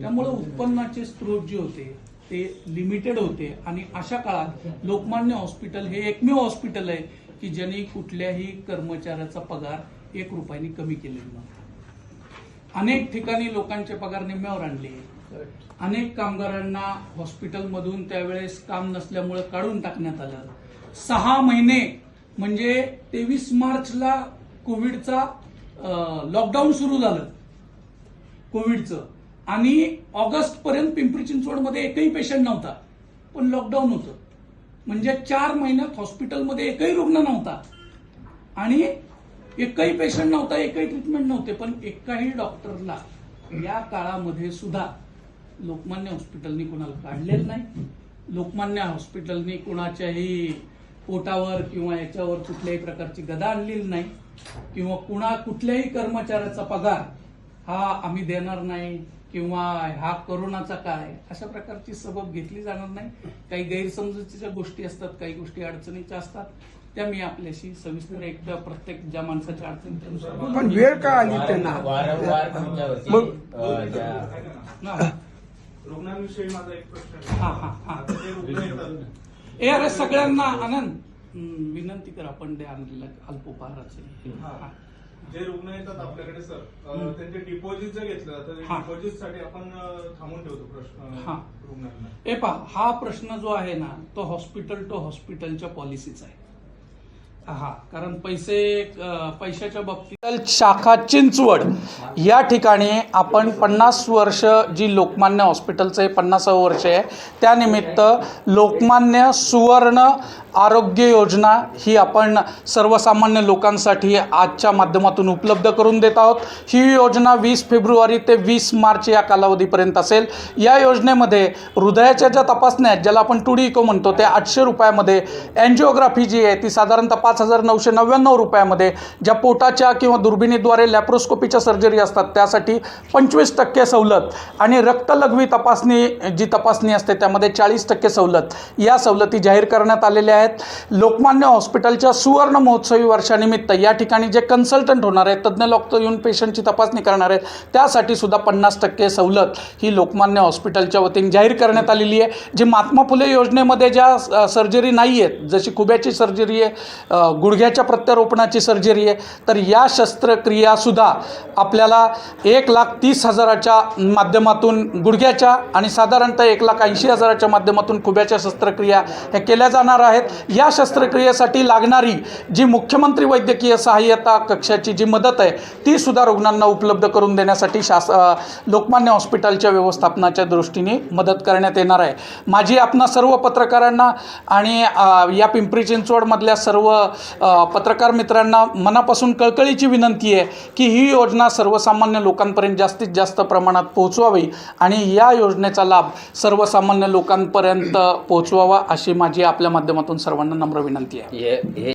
त्यामुळे उत्पन्नाचे स्रोत जे होते ते लिमिटेड होते. आणि अशा काळात लोकमान्य हॉस्पिटल हे एकमेव हॉस्पिटल आहे की ज्यांनी कुठल्याही कर्मचाऱ्याचा पगार एक रुपयाने कमी केलेला नव्हता. अनेक ठिकाणी लोकांचे पगार निम्म्यावर आणले. अनेक कामगारांना हॉस्पिटलमधून त्यावेळेस काम नसल्यामुळे काढून टाकण्यात आलं. सहा महिने म्हणजे तेवीस मार्चला कोविडचा लॉकडाऊन सुरू झालं. कोविडचं. आणि ऑगस्ट पर्यंत पिंपरी चिंचवडमध्ये एकही पेशंट नव्हता. पण लॉकडाऊन होतं. म्हणजे चार महिन्यात हॉस्पिटलमध्ये एकही रुग्ण नव्हता. आणि एकही पेशंट नव्हता एकही ट्रीटमेंट नव्हते पण एकाही डॉक्टरला या काळामध्ये सुद्धा लोकमान्य हॉस्पिटलनी कोणाला काढलेलं नाही. लोकमान्य हॉस्पिटलनी कोणाच्याही पोटावर किंवा याच्यावर कुठल्याही प्रकारची गदा आणलेली नाही. किंवा कुणा कुठल्याही कर्मचाऱ्याचा पगार हा आम्ही देणार नाही किंवा हा करोनाचा काय अशा प्रकारची सबब घेतली जाणार नाही. काही गैरसमजुतीच्या गोष्टी असतात काही गोष्टी अडचणीच्या असतात. त्या मी आपल्याशी सविस्तर एकदा प्रत्येक ज्या माणसाच्या अडचणी. पण वेळ का आली त्यांना? वारंवार रुग्णांविषयी माझा एक प्रश्न. हा, हा, हा. ए अरे सगळ्यांना आनंद. विनंती कर आपण ते आणलेलं अल्पोपहाराचे हा. जे रुग्ण येतात आपल्याकडे सर अ, त्यांचे डिपॉझिट जर घेतलं तर हा. डिपॉझिटसाठी आपण अ, थांबून ठेवतो प्रश्न हा. रुग्णांना ए पा हा प्रश्न जो आहे ना तो हॉस्पिटल टू हॉस्पिटलच्या पॉलिसीचा आहे हा कारण पैसे पैशाच्या बाबतीत शाखा चिंचवड. या ठिकाणी आपण पन्नास वर्ष जी लोकमान्य हॉस्पिटलचं हे पन्नासावं वर्ष आहे त्यानिमित्त लोकमान्य सुवर्ण आरोग्य योजना ही आपण सर्वसामान्य लोकांसाठी आजच्या माध्यमातून उपलब्ध करून देत आहोत. ही योजना वीस फेब्रुवारी ते वीस मार्च या कालावधीपर्यंत असेल. या योजनेमध्ये हृदयाच्या ज्या तपासण्या आहेत ज्याला आपण टू डी इको म्हणतो ते आठशे रुपयामध्ये अँजिओग्राफी जी आहे ती साधारणतः पाच हजार नऊशे नव्याण्णव रुपयामध्ये ज्या पोटाच्या किंवा दुर्बिणीद्वारे लॅप्रोस्कोपीच्या सर्जरी असतात त्यासाठी पंचवीस टक्के सवलत आणि रक्तलघवी तपासणी जी तपासणी असते त्यामध्ये चाळीस टक्के सवलत या सवलती जाहीर करण्यात आलेल्या आहेत. लोकमान्य हॉस्पिटलच्या सुवर्ण महोत्सवी वर्षानिमित्त या ठिकाणी जे कन्सल्टंट होणार आहेत तज्ज्ञ लोक येऊन पेशंटची तपासणी करणार आहेत त्यासाठी सुद्धा पन्नास टक्के सवलत ही लोकमान्य हॉस्पिटलच्या वतीने जाहीर करण्यात आलेली आहे. जी महात्मा फुले योजनेमध्ये ज्या सर्जरी नाही आहेत जशी खुब्याची सर्जरी आहे गुडघ्याच्या प्रत्यारोपणाची सर्जरी आहे. तर या शस्त्रक्रियासुद्धा आपल्याला एक लाख तीस हजाराच्या माध्यमातून गुडघ्याच्या आणि साधारणतः एक लाख ऐंशी हजाराच्या माध्यमातून खुब्याच्या शस्त्रक्रिया ह्या केल्या जाणार आहेत. या शस्त्रक्रियेसाठी लागणारी जी मुख्यमंत्री वैद्यकीय सहाय्यता कक्षाची जी मदत आहे ती सुद्धा रुग्णांना उपलब्ध करून देण्यासाठी शास लोकमान्य हॉस्पिटलच्या व्यवस्थापनाच्या दृष्टीने मदत करण्यात येणार आहे. माझी आपणा सर्व पत्रकारांना आणि या पिंपरी चिंचवडमधल्या सर्व पत्रकार मित्रांना मनापासून कळकळीची विनंती आहे की ही योजना सर्वसामान्य लोकांपर्यंत जास्तीत जास्त प्रमाणात पोहोचवावी आणि या योजनेचा लाभ सर्वसामान्य लोकांपर्यंत पोहोचवावा अशी माझी आपल्या माध्यमातून सर्वांना नम्र विनंती आहे.